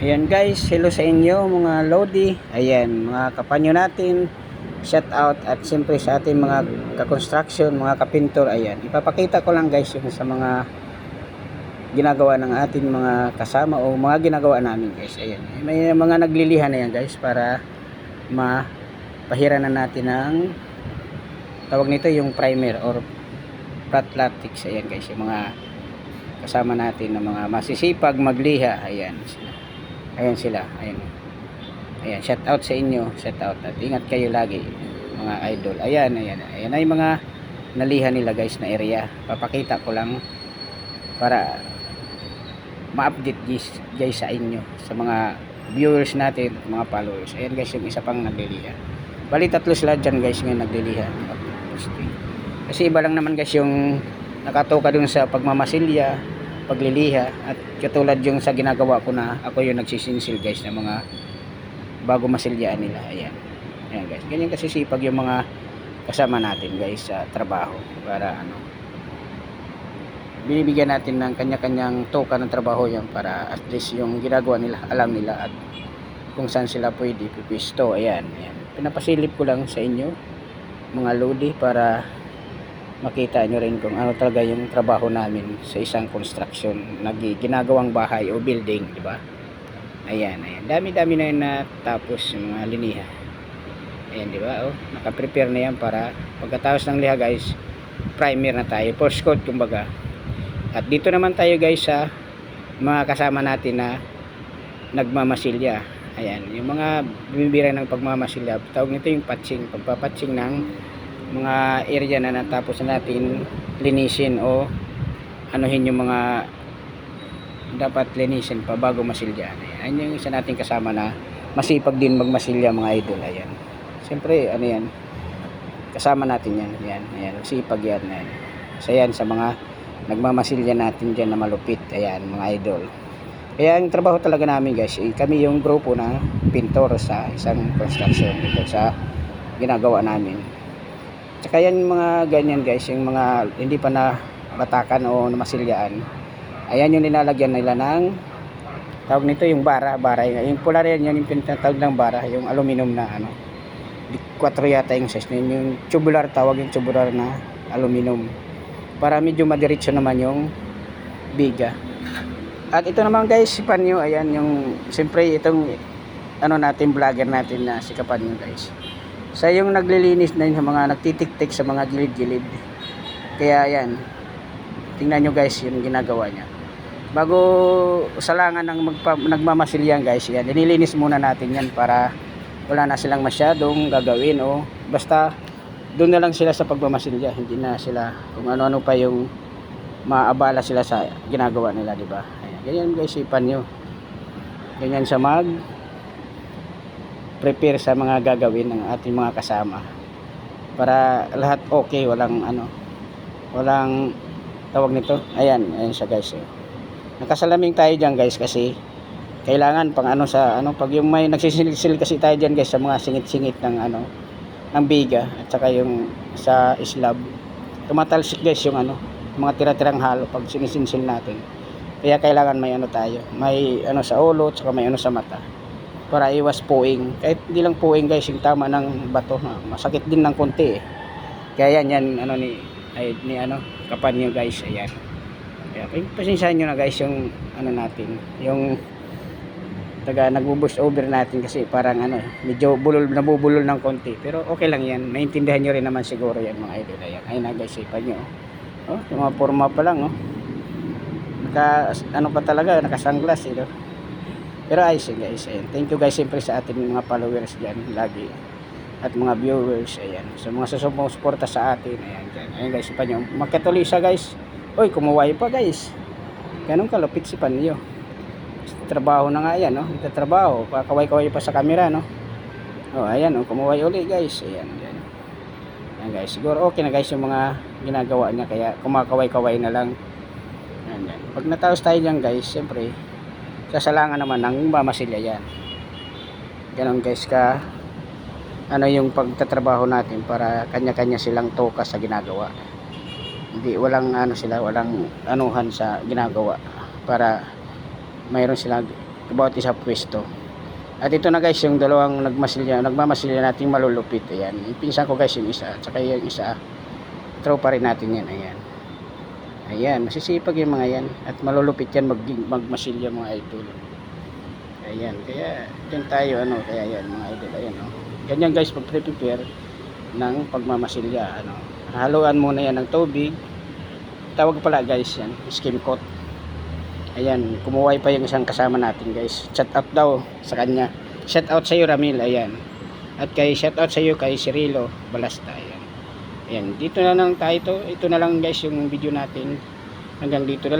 Ayan guys, hello sa inyo mga Lodi. Ayan, mga kapanyo natin. Shout out at siyempre sa ating mga ka-construction, mga kapintor. Ayan, ipapakita ko lang guys yung sa mga ginagawa ng ating mga kasama o mga ginagawa namin guys. Ayan, may mga naglilihan na yan guys para mapahira na natin ng tawag nito yung primer or flat latex. Ayan guys, yung mga kasama natin ng mga masisipag magliha. Ayan. Ayan sila. Ayan. Ayan, shout out sa inyo. Shout out. At ingat kayo lagi mga idol. Ayan, ayan. Ayan ay mga nalihan nila guys na area. Papakita ko lang para ma-update guys, guys sa inyo sa mga viewers natin, mga followers. Ayan guys, yung isa pang nagliliha. Bali tatlo sila dyan guys ngayon nagliliha. Kasi iba lang naman guys yung nakatoka dun sa pagmamasilya, pagliliha at katulad yung sa ginagawa ko na ako yung nagsisinsil guys ng mga bago masilyaan nila. Ayan. Ayan guys. Ganyan kasi sipag yung mga kasama natin guys sa trabaho para ano binibigyan natin ng kanya-kanyang toka ng trabaho yan para at least yung ginagawa nila alam nila at kung saan sila pwede pipisto ayan, ayan. pinapasilip ko lang sa inyo mga lodi para makita nyo rin kung ano talaga yung trabaho namin sa isang construction. Nag ginagawang bahay o building di ba? Ayan ayan. Dami dami na yun natapos yung mga liniha. Ayan di ba? Oh naka-prepare na yan para pagkatapos ng liha guys primer na tayo. First coat kumbaga. At dito naman tayo guys sa mga kasama natin na nagmamasilya. Ayan yung mga bumibira ng pagmamasilya tawag nito yung patching pagpapatching ng mga area na natapos na natin linisin o anuhin yung mga dapat linisin pa bago masilya. Ayan yung isa nating kasama na masipag din magmasilya mga idol. Ayan. Siyempre, ano yan, kasama natin yan. Ayan, ayan, sipag yan. Ayan. Isa yan sa mga nagmamasilya natin dyan na malupit. Ayan, mga idol. Kaya ang trabaho talaga namin guys, eh, kami yung grupo na pintor sa isang construction dito sa ginagawa namin. Tsaka yan mga ganyan guys, yung mga hindi pa na batakan o namasilyaan. Ayan yung nilalagyan nila ng tawag nito yung bara, bara. Yung pula rin yan yung pinatawag ng bara, yung aluminum na ano. 4 yata yung size yun. Yung tubular tawag yung tubular na aluminum. Para medyo madiretso naman yung biga. At ito naman guys, si Panyo, ayan yung, siyempre itong ano natin, vlogger natin na si Kapanyo guys sa yung naglilinis na yun sa mga nagtitiktik sa mga gilid-gilid. Kaya yan tingnan nyo guys yung ginagawa niya. Bago salangan ng magpa, nagmamasilyan guys yan nililinis muna natin yan para wala na silang masyadong gagawin o basta doon na lang sila sa pagmamasilya hindi na sila kung ano-ano pa yung maabala sila sa ginagawa nila di ba? Ganyan guys ipan nyo. Ganyan sa mag prepare sa mga gagawin ng ating mga kasama. Para lahat okay walang ano walang tawag nito. Ayan ayan siya guys eh. nakasalaming tayo dyan guys kasi kailangan pang ano sa ano pag yung may nagsisilsil kasi tayo dyan guys sa mga singit-singit ng ano ng biga at saka yung sa slab tumatalsik guys yung ano mga tira-tirang halo pag sinisinsil natin. Kaya kailangan may ano tayo may ano sa ulo at saka may ano sa mata para iwas puwing. Kahit hindi lang puwing guys yung tama ng bato masakit din ng konti eh. Kaya yan yan ano ni ay, ni ano kapan nyo guys ayan. Kaya pasensyahan nyo na guys yung ano natin yung taga nagbo-boost over natin kasi parang ano medyo bulol nabubulol ng konti. Pero okay lang yan. Maintindihan nyo rin naman siguro yan mga idol. Ayan. Ayun na guys ipan nyo oh. Yung mga forma pa lang oh. Naka ano pa talaga naka sunglass eh? Pero ayos yun guys. Ayan. Thank you guys siyempre sa ating mga followers dyan lagi. At mga viewers. Ayan. Sa mga susuporta sa atin. Ayan. Dyan. Ayan guys. Si Panyo. Magkatulisa guys. Uy, kumuway pa guys. Ganun kalupit si Panyo. Trabaho na nga yan. No? Ito trabaho. Kakaway-kaway pa sa camera. No? Oh, ayan. Oh, kumuway uli guys. Ayan. Ayan. Ayan guys. Siguro okay na guys yung mga ginagawa niya. Kaya kumakaway-kaway na lang. Ayan, ayan. Pag nataos tayo dyan guys. Siyempre sasalangan naman ng mamasilya yan ganon guys ka ano yung pagtatrabaho natin para kanya-kanya silang toka sa ginagawa hindi walang ano sila walang anuhan sa ginagawa para mayroon silang about sa pwesto. At ito na guys, yung dalawang nagmasilya, nagmamasilya nating malulupit. Ayan. Yung pinsan ko guys, yung isa. At saka yung isa, tropa rin natin yan. Ayan. Ayan, masisipag yung mga yan. At malulupit yan mag, magmasilya mga idol. Ayan, kaya dyan tayo, ano, kaya yan mga idol. Ayan, no. Ganyan guys, pag prepare ng pagmamasilya, ano. Haluan muna yan ng tubig. Tawag pala guys, yan, skim coat. Ayan, kumuway pa yung isang kasama natin guys. Shout out daw sa kanya. Shout out sa iyo Ramil, ayan. At kay shout out sa iyo kay Cirilo Balasta, ayan. Ayan, dito na lang tayo to. Ito na lang guys yung video natin. Hanggang dito na lang.